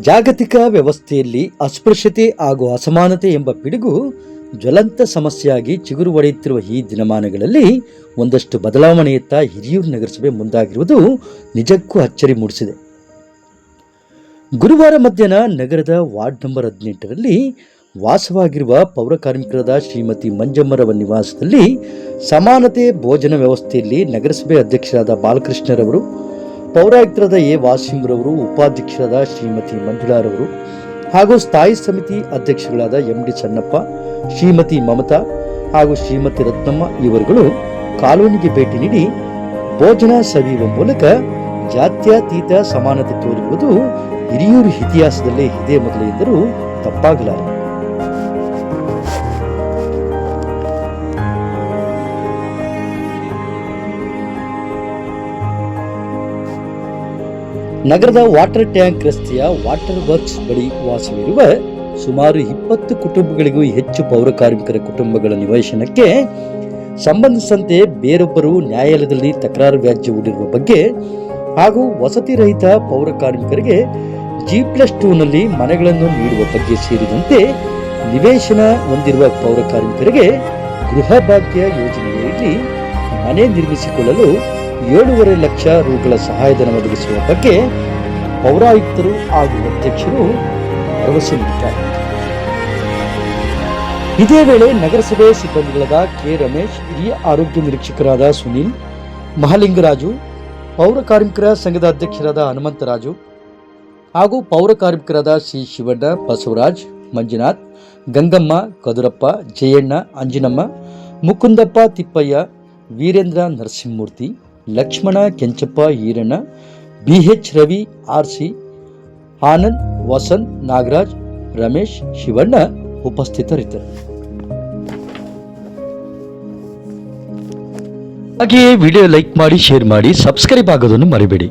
ಜಾಗತಿಕ ವ್ಯವಸ್ಥೆಯಲ್ಲಿ ಅಸ್ಪೃಶ್ಯತೆ ಹಾಗೂ ಅಸಮಾನತೆ ಎಂಬ ಪಿಡುಗು ಜ್ವಲಂತ ಸಮಸ್ಯೆಯಾಗಿ ಚಿಗುರು ಒಡೆಯುತ್ತಿರುವ ಈ ದಿನಮಾನಗಳಲ್ಲಿ ಒಂದಷ್ಟು ಬದಲಾವಣೆಯತ್ತ ಹಿರಿಯೂರು ನಗರಸಭೆ ಮುಂದಾಗಿರುವುದು ನಿಜಕ್ಕೂ ಅಚ್ಚರಿ ಮೂಡಿಸಿದೆ. ಗುರುವಾರ ಮಧ್ಯಾಹ್ನ ನಗರದ ವಾರ್ಡ್ ನಂಬರ್ ಹದಿನೆಂಟರಲ್ಲಿ ವಾಸವಾಗಿರುವ ಪೌರ ಕಾರ್ಮಿಕರಾದ ಶ್ರೀಮತಿ ಮಂಜಮ್ಮರವ ನಿವಾಸದಲ್ಲಿ ಸಮಾನತೆ ಭೋಜನ ವ್ಯವಸ್ಥೆಯಲ್ಲಿ ನಗರಸಭೆ ಅಧ್ಯಕ್ಷರಾದ ಬಾಲಕೃಷ್ಣರವರು, ಪೌರಾಯುಕ್ತರಾದ ಎ. ವಾಸಿಂರವರು ಉಪಾಧ್ಯಕ್ಷರಾದ ಶ್ರೀಮತಿ ಮಂಜುಳಾರವರು ಹಾಗೂ ಸ್ಥಾಯಿ ಸಮಿತಿ ಅಧ್ಯಕ್ಷಗಳಾದ ಎಂ. ಡಿ. ಸಣ್ಣಪ್ಪ, ಶ್ರೀಮತಿ ಮಮತಾ ಹಾಗೂ ಶ್ರೀಮತಿ ರತ್ನಮ್ಮ ಇವರುಗಳು ಕಾಲೋನಿಗೆ ಭೇಟಿ ನೀಡಿ ಭೋಜನ ಸವಿಯುವ ಮೂಲಕ ಜಾತ್ಯತೀತ ಸಮಾನತೆ ತೋರಿರುವುದು ಹಿರಿಯೂರು ಇತಿಹಾಸದಲ್ಲೇ ಇದೇ ಮೊದಲೇ ಇದ್ದರೂ ತಪ್ಪಾಗಲಾರದು. ನಗರದ ವಾಟರ್ ಟ್ಯಾಂಕ್ ರಸ್ತೆಯ ವಾಟರ್ ವರ್ಕ್ಸ್ ಬಳಿ ವಾಸವಿರುವ ಸುಮಾರು ಇಪ್ಪತ್ತು ಕುಟುಂಬಗಳಿಗೂ ಹೆಚ್ಚು ಪೌರ ಕಾರ್ಮಿಕರ ಕುಟುಂಬಗಳ ನಿವೇಶನಕ್ಕೆ ಸಂಬಂಧಿಸಿದಂತೆ ಬೇರೊಬ್ಬರು ನ್ಯಾಯಾಲಯದಲ್ಲಿ ತಕರಾರು ವ್ಯಾಜ್ಯ ಹೂಡಿರುವ ಬಗ್ಗೆ ಹಾಗೂ ವಸತಿ ರಹಿತ ಪೌರ ಕಾರ್ಮಿಕರಿಗೆ ಜಿ ಪ್ಲಸ್ ಟೂನಲ್ಲಿ ಮನೆಗಳನ್ನು ನೀಡುವ ಬಗ್ಗೆ ಸೇರಿದಂತೆ ನಿವೇಶನ ಹೊಂದಿರುವ ಪೌರ ಕಾರ್ಮಿಕರಿಗೆ ಗೃಹ ಭಾಗ್ಯ ಯೋಜನೆಯಲ್ಲಿ ಮನೆ ನಿರ್ಮಿಸಿಕೊಳ್ಳಲು ಏಳೂವರೆ ಲಕ್ಷ ರುಗಳ ಸಹಾಯಧನ ಒದಗಿಸುವ ಬಗ್ಗೆ ಪೌರಾಯುಕ್ತರು ಹಾಗೂ ಅಧ್ಯಕ್ಷರು ಭರವಸೆ ನೀಡಿದ್ದಾರೆ. ಇದೇ ವೇಳೆ ನಗರಸಭೆ ಸಿಬ್ಬಂದಿಗಳಾದ ಕೆ ರಮೇಶ್, ಹಿರಿಯ ಆರೋಗ್ಯ ನಿರೀಕ್ಷಕರಾದ ಸುನೀಲ್, ಮಹಾಲಿಂಗರಾಜು, ಪೌರ ಕಾರ್ಮಿಕರ ಸಂಘದ ಅಧ್ಯಕ್ಷರಾದ ಹನುಮಂತರಾಜು ಹಾಗೂ ಪೌರ ಕಾರ್ಮಿಕರಾದ C Shivanna, Basavaraj, Manjunath, Gangamma, Kadurappa, Jayanna, Anjinamma, Mukundappa Thippayya, Veerendra Narasimhamurthy Lakshmana, Kenchappa, Eranna, B H Ravi, R C, Anand, Vasanth, Nagaraj, Ramesh, Shivanna ಉಪಸ್ಥಿತರಿದ್ದರು. ಹಾಗೆಯೇ ವಿಡಿಯೋ ಲೈಕ್ ಮಾಡಿ, ಶೇರ್ ಮಾಡಿ, ಸಬ್ಸ್ಕ್ರೈಬ್ ಆಗೋದನ್ನು ಮರಿಬೇಡಿ.